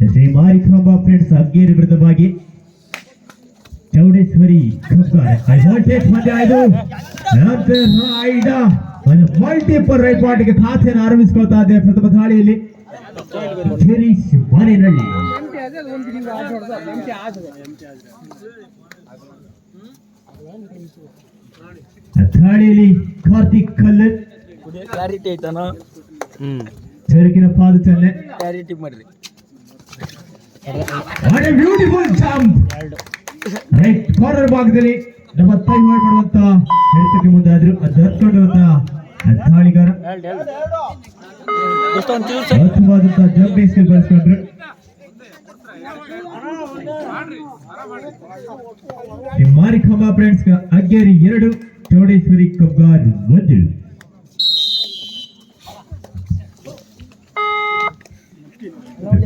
Shri Marikamba friends ಅಗ್ಗೇರಿ ವಿರುದ್ಧವಾಗಿ Chowdeshwari multiple right ಪಾರ್ಟಿಗೆ ಖಾತೆಯನ್ನು ಆರಂಭಿಸಿಕೊಳ್ತಾ ಇದೆ ಪ್ರಥಮ ದಾಳಿಯಲ್ಲಿ. ಗಿರೀಶ್ ಆಟದ ದಾಳಿಯಲ್ಲಿ ಕಾರ್ತಿಕ್ ಕಲ್ಲು. ಕ್ಲಾರಿಟಿ ಐತನ? ಹ್ಮ್. ಪಾದ ಚಲ್ಲೆ ಕ್ಲಾರಿಟಿ ಮಾಡ್ರಿ. ಬ್ಯೂಟಿಫುಲ್ ಜಂಪ್ ರೈಟ್ ಕಾರ್ನರ್ ಭಾಗದಲ್ಲಿ ನಮ್ಮ ತೈ ಮಾಡುವಂತ ಹೇಳ್ತಕ್ಕೆ ಮುಂದೆ ಆದ್ರು ಅದು ಹತ್ಕೊಂಡಿರುವಂತ ದಾಳಿಗಾರ ಎಷ್ಟೊಂದು ತಿಳಿಸ್ ಅದ್ಭುತವಾದಂತಹ ಜಂಪಿಂಗ್ ಸ್ಕಿಲ್ ಬಳಸ್ಕೊಂಡ್ರು. ಈ ಮಾರಿಕಾಂಬಾ ಫ್ರೆಂಡ್ಸ್ ಅಗ್ಗೇರಿ ಎರಡು ಚೌಡೇಶ್ವರಿ ಕಬ್ಬಾರ್ ಒಂದು.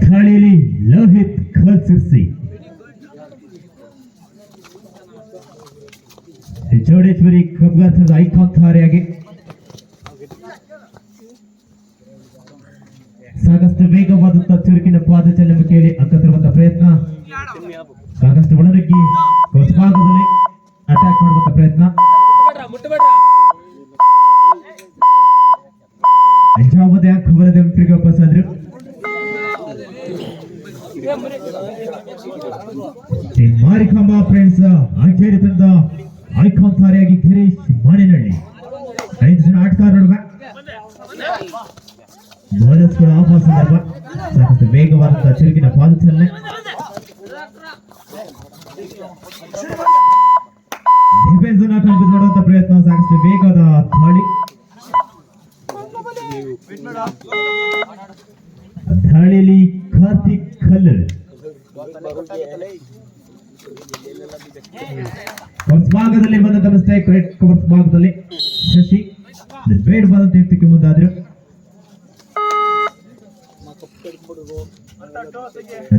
ಠಾಣೆಯಲ್ಲಿ ಲೋಹಿತ್ ಖಲ್ಸಿರ್ಸಿ ಈ ಚೌಡೇಶ್ವರಿ ಕಬ್ಬಾರ್ ತಂಡದ ಐಕಾನ್ ತಾರೆಯಾಗಿ ಸಾಕಷ್ಟು ವೇಗವಾದಂತಹ ಚುರುಕಿನ ಪಾದಚಲನೆ ಕೇಳಿ ಅಕ್ಕತಿರುವಂತಹ ಪ್ರಯತ್ನ ಸಾಕಷ್ಟು ಒಳನುಗ್ಗಿ ಭಾಗದಲ್ಲಿ ಅಟ್ಯಾಕ್ ಮಾಡುವಂತ ಪ್ರಯತ್ನ ಅಂಜಾಮದ ಖಬರದ ಎಂಟ್ರಿಗೆ ವಾಪಸ್ ಆದ್ರು ಈ ಮಾರಿಕಾಂಬಾ ಫ್ರೆಂಡ್ಸ್ ಆಚೇರಿ ತಂದ ಐಕಾನ್ ತಾರೆಯಾಗಿ ಗಿರೀಶ್ ಮಾನೇನಹಳ್ಳಿ ಐದು ಜನ ಆಟಗಾರ ನಡುವೆ ಬೋನಸ್ಗಳ ಆಫರ್ ಸಂದರ್ಭ ಸಾಕಷ್ಟು ವೇಗವಾದಂತಹ ಚುರುಕಿನ ಪಾದಚಲನೆ. ಡಿಫೆನ್ಸ್ ಅನ್ನ ಕನ್ಫ್ಯೂಸ್ ಮಾಡುವಂತ ಪ್ರಯತ್ನ ಸಾಕಷ್ಟು ವೇಗದ ದಾಳಿ. ದಾಳಿಯಲ್ಲಿ ಕಾರ್ತಿಕ್ ಕಲ್ಲರ್ ಕವರ್ಸ್ ಭಾಗದಲ್ಲಿ ಬಂದಂತ ಮಿಸ್ಟೇಕ್ ಭಾಗದಲ್ಲಿ ಶಶಿ. ಬೇಡ ಬಂದಂತ ಮುಂದಾದ್ರು.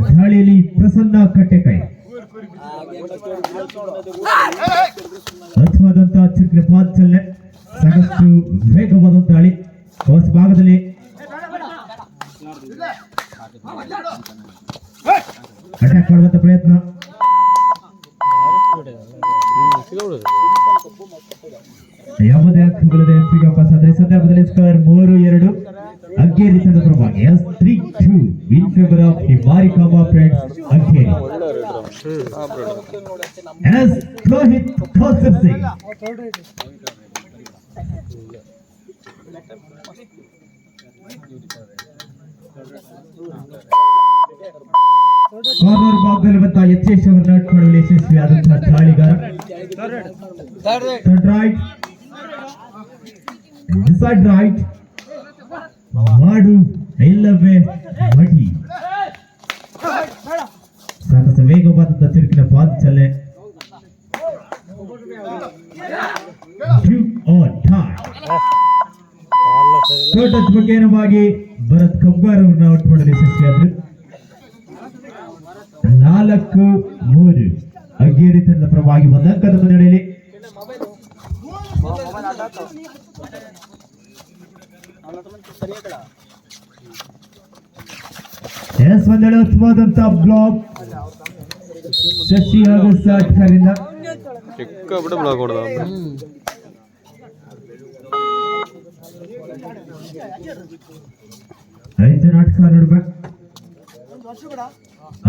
ದಾಳಿಯಲ್ಲಿ ಪ್ರಸನ್ನ ಕಟ್ಟೆಕಾಯಿ. ಅದ್ಭುತವಾದಂತಹ ಚಿತ್ರ ಪಾಂಚಲ್ಯ ಸಾಕಷ್ಟು ವೇಗವಾದಂತ ಹಳಿ ಭಾಗದಲ್ಲಿ ಕಾರ್ನರ್ ಭಾಗದಲ್ಲಿ ಬಂದ ಯಥೇಶ್ ಅವರನ್ನ ಅಟ್ಕೊಳ್ಳಲು ಯಶಸ್ವಿಯಾದಂತಹ ದಾಳಿಗಾರ ಥರ್ಡ್ ರೈಟ್ ಡಿಸೈಡ್ ರೈಟ್ ಮಾಡು ಇಲ್ಲವೇ ಮಡಿ ಸಾಕಷ್ಟು ವೇಗವಾದಂತಹ ತಿರುಕಿನ ಪಾದಚಲನೆ ಟಚ್ ಬಗ್ಗೆ ಏನವಾಗಿ ಭರತ್ ಕಬ್ಬಾರ್ ಅವ್ರನ್ನ ಔಟ್ ಮಾಡಲು ಯಶಸ್ವಿಯಾದ್ರು ನಾಲ್ಕು, ಮೂರು. ಅಗೇರಿ ತಂಡದ ಪರವಾಗಿ ಒಂದು ಅಂಕದ ಮುನ್ನಡೆಯಲ್ಲಿ ಎಸ್ ಒಂದೆಡೆ ಉತ್ತಮವಾದಂತ ಬ್ಲಾಕ್ ಶಶಿ ಹಾಗೂ ಸಾಠರಿಂದ ಬಿಡ ಬ್ಲಾಕ್ ಹೊಡೆದ ಐದು ನಾಟಕ ನೋಡುವ.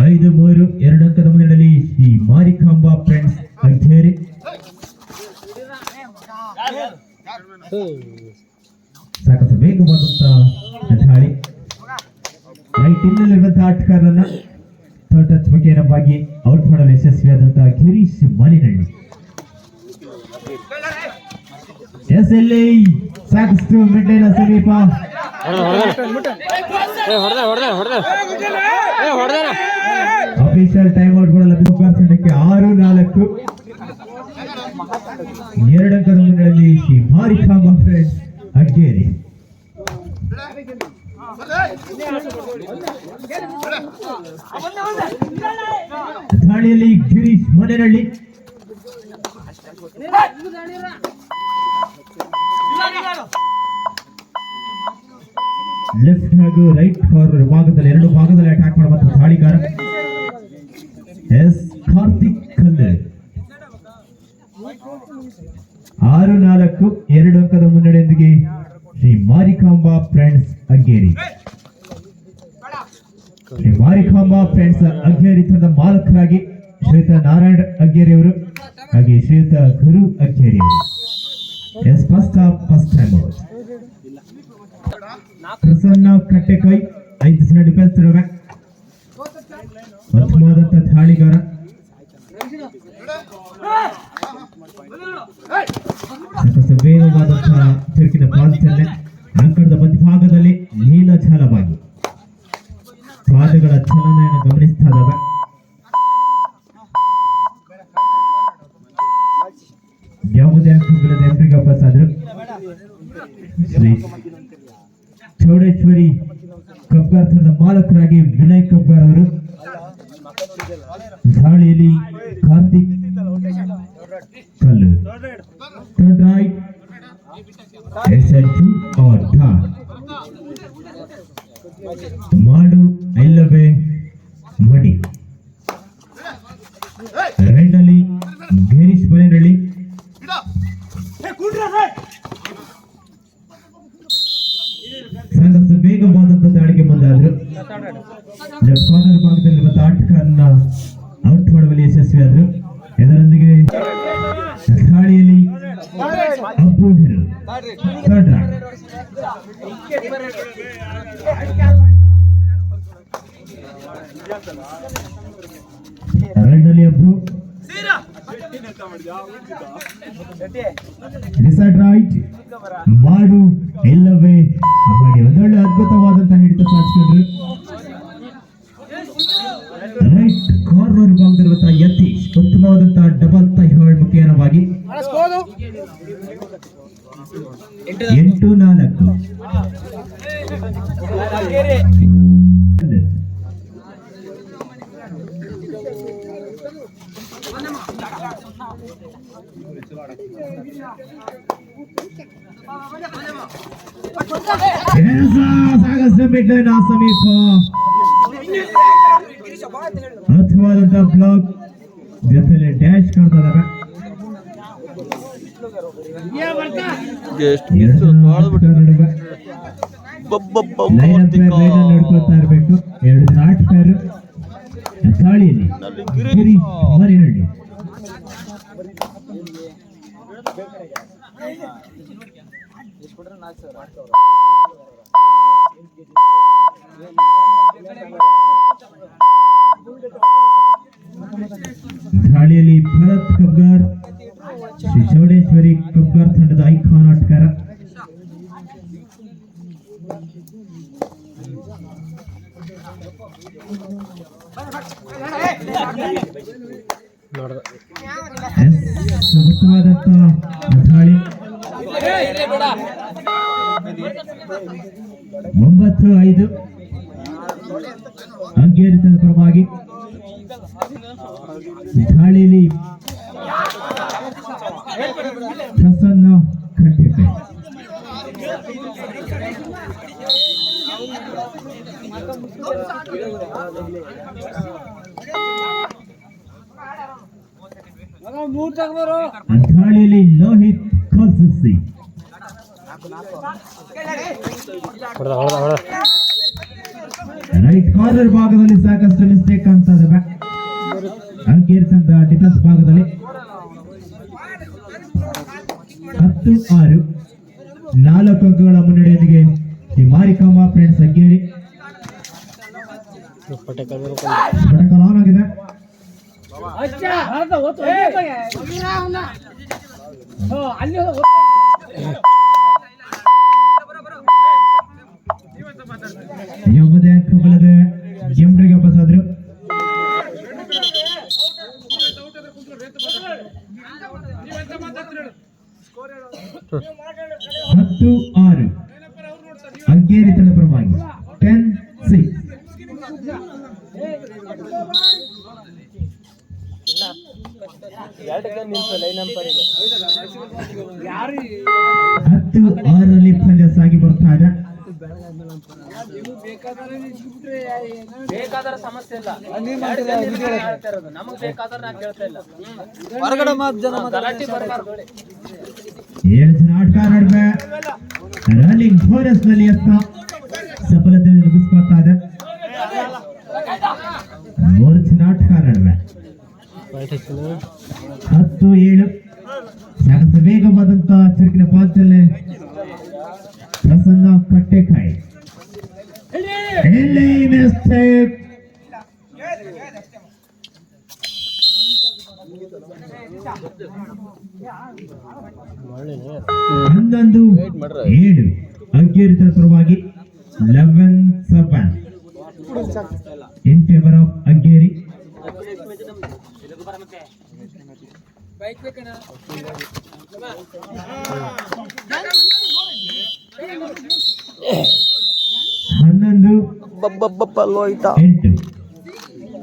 ಐದು, ಮೂರು, ಎರಡು ಅಂಕದ ಮುನ್ನಡೆಯಲ್ಲಿ ಶ್ರೀ ಮಾರಿಕಾಂಬಾ ಫ್ರೆಂಡ್ಸ್ ಕಚೇರಿ ಸಾಕಷ್ಟು ಬೇಗ ದಾಳಿ ರೈಟ್ ಇನ್ನಲ್ಲಿರುವಂತಹ ಆಟಗಾರರನ್ನ ಥರ್ಡ್ ಟಚ್ ಔಟ್ ಮಾಡಲು ಯಶಸ್ವಿಯಾದಂತಹ ಗಿರೀಶ್ ಮಾಲಿನಹಳ್ಳಿ. ಎಸ್ ಎಲ್ಲಿ ಸಾಕಷ್ಟು ಟು ಸಮೀಪ. ಅಫಿಷಿಯಲ್ ಟೈಮ್ ಔಟ್ ಕೂಡ ಲಭಿಸುವ ತಂಡಕ್ಕೆ ಆರು ನಾಲ್ಕು. ಎರಡು ಅಂಕದ ಮುನ್ನಡೆಯಲ್ಲಿ ಶ್ರೀ ಮಾರಿಕಾ ಫ್ರೆಂಡ್ಸ್ ಅಗ್ಗೇರಿ ದಾಳಿಯಲ್ಲಿ ಗಿರೀಶ್ ಮನೆನಹಳ್ಳಿ ಲೆಫ್ಟ್ ಹಾಗೂ ರೈಟ್ ಫಾರ್ ಭಾಗದಲ್ಲಿ, ಎರಡು ಭಾಗದಲ್ಲಿ ಅಟ್ಯಾಕ್ ಮಾಡುವಂತಹ ದಾಳಿಗಾರ ಎಸ್, ಕಾರ್ತಿಕ್ ಖಲ್ಲೆ ಆರು, ನಾಲ್ಕು, ಎರಡು ಅಂಕದ ಮುನ್ನಡೆಯೊಂದಿಗೆ ಶ್ರೀ ಮಾರಿಕಾಂಬಾ ಫ್ರೆಂಡ್ಸ್ ಅಗ್ಗೇರಿ ಶ್ರೀ ಮಾರಿಕಾಂಬಾ ಫ್ರೆಂಡ್ಸ್ ಅಗ್ಗೇರಿ ತಂದ ಮಾಲಕರಾಗಿ ಶ್ರೀಯುತ ನಾರಾಯಣ ಅಗ್ಗೇರಿ ಅವರು ಹಾಗೆ ಶ್ರೀಯುತ ಗುರು ಅಗ್ಗೇರಿ ಅವರು ಎಸ್ ಫಸ್ಟ್ ಟೈಮ್ ಅವರು. ಪ್ರಸನ್ನ ಕಟ್ಟೆಕಾಯಿ, ಐದು ಜನ ಡಿಫೆನ್ಸ್ ತಡವೆ. ಥಾಳಿಗಾರ ವೇಗವಾದಂತಹ ತಿರುಗಿನ ಪಾದಚಲನೆ ಅಂಕಣದ ಮಧ್ಯಭಾಗದಲ್ಲಿ ನೀಲಜಾಲವಾಗಿ. ಪಾದಗಳ ಚಲನೆಯನ್ನು ಗಮನಿಸ್ತಾ ಇದ್ದಾವೆ ಯಾವುದೇ ವಾಪಸ್ ಆದ್ರು ಶ್ರೀ ಚೌಡೇಶ್ವರಿ ಕಬ್ಬಾರ್ಥದ ಮಾಲಕರಾಗಿ ವಿನಯ್ ಕಬ್ಬಾರ್ ಅವರು ರೈಟ್ನಲ್ಲಿ ಅಪ್ಪು ಡಿಸೈಡ್ ರೈಟ್. ಮಾಡು ಇಲ್ಲವೇ ಒಂದೊಳ್ಳೆ ಅದ್ಭುತವಾದಂತ ಹಿಡಿತ ಸಾಧಿಸಿಕೊಂಡ್ರು ರೈಟ್ ಕಾರ್ನರ್ ಭಾಗದಲ್ಲಿರುವಂತಹ ಯತಿ ಉತ್ತಮವಾದಂತಹ ಡಬಲ್ ತೈ ಮುಖೇನವಾಗಿ. ಎಂಟು ನಾಲ್ಕು. ಬಿಟ್ಟು ಆ ಸಮೀಪ ಅರ್ಥವಾದಂತಹ ಬ್ಲಾಕ್ ಜೊತೆಲಿ ಡ್ಯಾಶ್ ಕಾಣ್ತಾ ಇದಾವೆ ಎಷ್ಟು ಎರಡು ಮಿಸ್ ಜನ ಬಾಳ್ಬಿಟ್ಟು ಆಟಗಾರರ ನಡುವೆ ಲೈನ್ ಅಪ್ ಲೈನ್ ನೋಡ್ಕೊಳ್ತಾ ಇರಬೇಕು ಉತ್ತಮವಾದಂತ ದಾಳಿ ಒಂಬತ್ತು ಐದು ಅಂಗೇರಿತದ ಪರವಾಗಿ ದಾಳಿಯಲ್ಲಿ ದಾಳಿಯಲ್ಲಿ ಲೋಹಿತ್ ಹೊಡೆದ ರೈಟ್ ಕಾರ್ನರ್ ಭಾಗದಲ್ಲಿ ಸಾಕಷ್ಟು ಮಿಸ್ಟೇಕ್ ಕಾಣ್ತಾ ಇದಾವೆ ಅಂಕೇರಿತಂದ ಡಿಫೆನ್ಸ್ ಭಾಗದಲ್ಲಿ. ಹತ್ತು ಆರು. ನಾಲ್ಕು ಅಂಕಗಳ ಮುನ್ನಡೆಯೊಂದಿಗೆ ಈ ಮಾರಿಕಾಂಬಾ ಫ್ರೆಂಡ್ಸ್ ಅಗ್ಗೇರಿ ಪಟೇಕಲ್ ಪಟಕಲ್ ಆನ್ ಆಗಿದೆ ಅಚ್ಚಾ. ಅರ್ಧ ಹೊತ್ತು ಹೋ ಅಲ್ಲಿ ಹೋದ ಯಾವುದೇ ಅಂಕಗಳದೆ ಎಂಬ್ರಿಗೆ ಆದ್ರು ಹತ್ತು ಆರು. ಅಂಗೇರಿ ಹತ್ತು ಆರರಲ್ಲಿ ಪಂದ್ಯ ಸಾಗಿ ಬರ್ತಾ ಇದೆ. ಬೇಕಾದ್ರೆ ಸಮಸ್ಯೆ ಇಲ್ಲ. ನಮಗ್ ಬೇಕಾದ್ರೆ ನಾ ಕೇಳ್ತಾ ಇಲ್ಲ. ಹೊರಗಡೆ ಮಾತು ಜನ ಗಲಾಟೆ ಬರಬಾರ್ದು. ಏಳು ಜನ ಆಟಗಾರ ನಡುವೆ ರನ್ನಿಂಗ್ ಫೋರಸ್ನಲ್ಲಿ ಎತ್ತ ಸಫಲತೆ ನಿರ್ಮಿಸ್ಕೊಳ್ತಾ ಇದೆ. ಮೂರು ಜನ ಆಟಗಾರ ನಡುವೆ ಹತ್ತು ಏಳು. ಸಾಕಷ್ಟು ವೇಗವಾದಂತಹ ಚುರುಕಿನ ಪಾತ್ರಲ್ಲೇ ಪ್ರಸನ್ನ ಕಟ್ಟೆಕಾಯಿ. ಹನ್ನೊಂದು, ಏಳು. ಅಂಕೇರಿತ ಪರವಾಗಿ eleven seven. In favour of Aggeri ಹನ್ನೊಂದು ಎಂಟು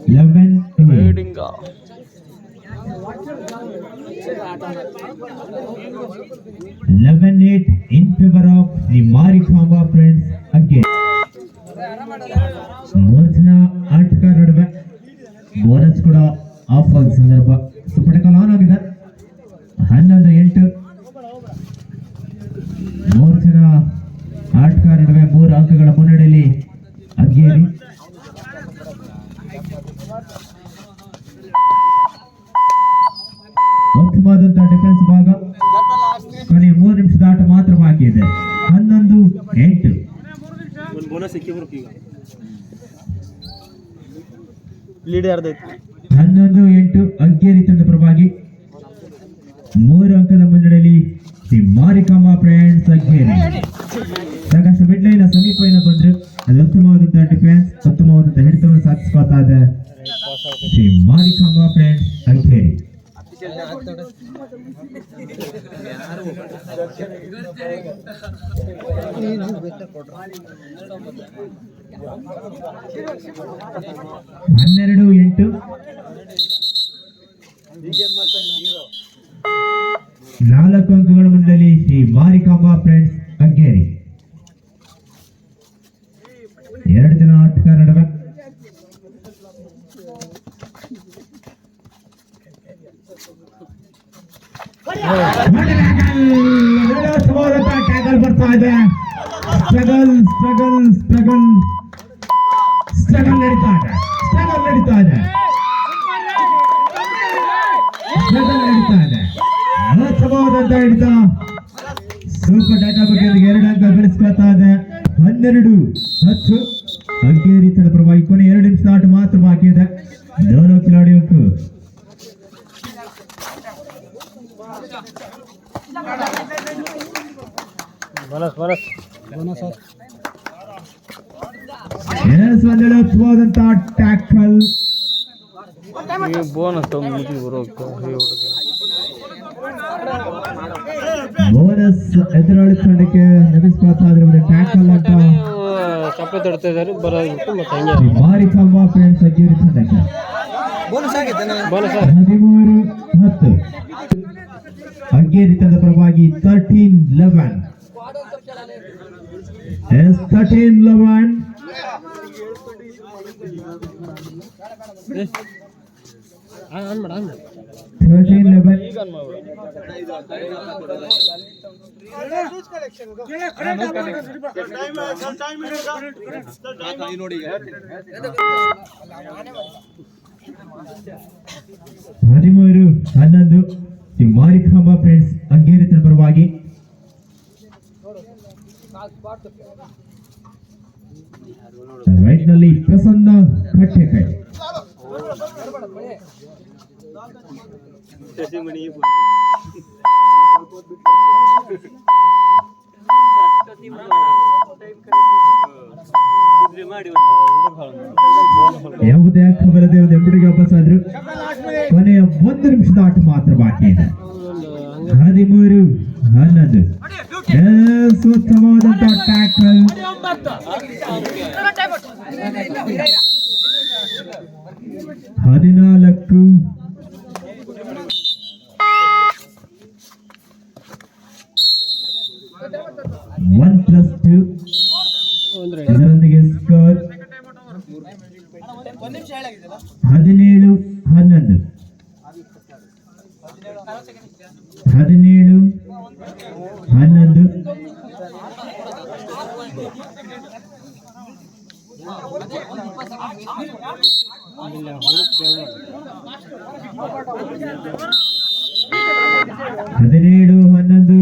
eleven eleven eight in favour of the Marikamba friends ಅಗ್ಗೆ ಮೂರು ಜನ ಆಟಗಾರ ನಡುವೆ ಬೋನಸ್ ಕೂಡ ಆಫ್ ಆದ ಸಂದರ್ಭ ಸುಪಟಕಲ್ ಆನ್ ಆಗಿದೆ ಹನ್ನೊಂದು ಎಂಟು ಮೂರು ಜನ ಆಟಗಾರ ನಡುವೆ ಮೂರು ಅಂಕಗಳ ಮುನ್ನಡೆಯಲ್ಲಿ ಅಗ್ಗೇರಿ ಉತ್ತಮವಾದಂತಹ ಡಿಫೆನ್ಸ್ ಭಾಗ ಕೊನೆ ಮೂರು ನಿಮಿಷದ ಆಟ ಮಾತ್ರ ಬಾಕಿ ಇದೆ ಹನ್ನೊಂದು ಎಂಟು. ಹನ್ನೊಂದು ಎಂಟು ಅಗ್ಗೇರಿ ತಂಡ ಪರವಾಗಿ ಮೂರು ಅಂಕದ ಮುನ್ನಡೆಯಲ್ಲಿ ಶ್ರೀ ಮಾರಿಕಾಂಬಾ ಫ್ರೆಂಡ್ಸ್ ಅಗ್ಗೇರಿ ಸಾಕಷ್ಟು ಮಿಡ್ ಲೈನ್ ಸಮೀಪದಿಂದ ಬಂದ್ರು. ಅದು ಉತ್ತಮವಾದಂತಹ ಡಿಫೆನ್ಸ್ ಉತ್ತಮವಾದಂತಹ ಹಿಡಿತವನ್ನು ಸಾಧಿಸ್ಕೊಳ್ತಾ ಇದೆ ಶ್ರೀ ಮಾರಿಕಾಂಬ ಫ್ರೆಂಡ್ಸ್ ಅಗ್ಗೇರಿ ಹನ್ನೆರಡು ಎಂಟು. ನಾಲ್ಕು ಅಂಕಗಳ ಮಂಡಳಿ ಶ್ರೀ ಮಾರಿಕಾಂಬಾ ಫ್ರೆಂಡ್ಸ್ ಅಗ್ಗೇರಿ ಎರಡು ಜನ ಆಟಗಾರ ನಡುವೆ ಟ್ಯಾಕಲ್ ಬರ್ತಾ ಇದೆ ಸ್ಟ್ರಗಲ್ ಸ್ಟ್ರಗಲ್ ಸ್ಟ್ರಗಲ್ ಸ್ಟ್ರಗಲ್ ನಡೀತಾ ಇದೆ. ಸ್ಟ್ರಗಲ್ ನಡೀತಾ ಇದೆ. ಸ್ಟ್ರಗಲ್ ನಡೀತಾ ಇದೆ ಹಿಡಿತ ಸೂಪರ್ ಡಾಟಾ ಬಗ್ಗೆ ಎರಡು ಅಂಕ ಬೆಳೆಸ್ಕೊಳ್ತಾ ಇದೆ ಹನ್ನೆರಡು ಹತ್ತು ಅಂಕೇರಿ ತನ್ನ ಪರವಾಗಿ ಕೊನೆ ಎರಡು ನಿಮಿಷ ಆಟ ಮಾತ್ರ ಬಾಕಿ ಇದೆ दोनों ಬರಸ್ ಬರಸ್ ಬರಸ್ ಸರ್ ಎಸ್ ಒಂದು ಅದ್ಭುತಂತ ಟ್ಯಾಕಲ್ ಈ ಬೋನಸ್ ತಗೊಂಡು ಬರೋಕೆ ಬೋನಸ್ ಎದುರಾಳಿ ತಂಡಕ್ಕೆ ಲಭಿಸಬೇಕಾದ ಒಂದು ಟ್ಯಾಕಲ್ ಅಂತ ಕಪ್ಪೆ ತಡ್ತಾ ಇದ್ದಾರೆ ಬರೋದು ಮತ್ತೆ ಹಂಗೆ ಭಾರಿ ಕಂಬ ಫ್ರೆಂಡ್ಸ್ ಆಗಿರುತ್ತೆ ಬೋನಸ್ ಆಗಿದೆ ಬೋನಸ್ ಹದಿಮೂರು ಹತ್ತು ಅಗ್ಗೇರಿ ತಂಡ ಪರವಾಗಿ thirteen eleven yes thirteen eleven on ಮಾಡ ಆನ್ ಮಾಡು. ತರ್ಟೀನ್ ಲೆವೆನ್ ಹದಿಮೂರು ಹನ್ನೊಂದು ಈ ಮಾರಿಕಾಂಬ ಫ್ರೆಂಡ್ಸ್ ಅಗ್ಗೇರಿ ತಂಡ ಪರವಾಗಿ. ರೈಟ್ನಲ್ಲಿ ಪ್ರಸನ್ನ ಕಟ್ಟೆಕಾಯಿ ಯಾವುದೇ ಒಂದು ಎಂಬಡಿಗೆ ವಾಪಸ್ ಆದ್ರು ಕೊನೆಯ ಒಂದು ನಿಮಿಷದ ಆಟ ಮಾತ್ರ ಬಾಕಿ ಇದೆ. ಹದಿಮೂರು ಹನ್ನೊಂದು. ಎಸ್, ಉತ್ತಮವಾದಂತಹ ಟ್ಯಾಕಲ್ ಹದಿನಾಲ್ಕು ಒನ್ ಪ್ಲಸ್ ಟು ಇದರೊಂದಿಗೆ ಸ್ಕೋರ್ ಹದಿನೇಳು ಹನ್ನೊಂದು ಹದಿನೇಳು ಹನ್ನೊಂದು ಹದಿನೇಳು ಹನ್ನೊಂದು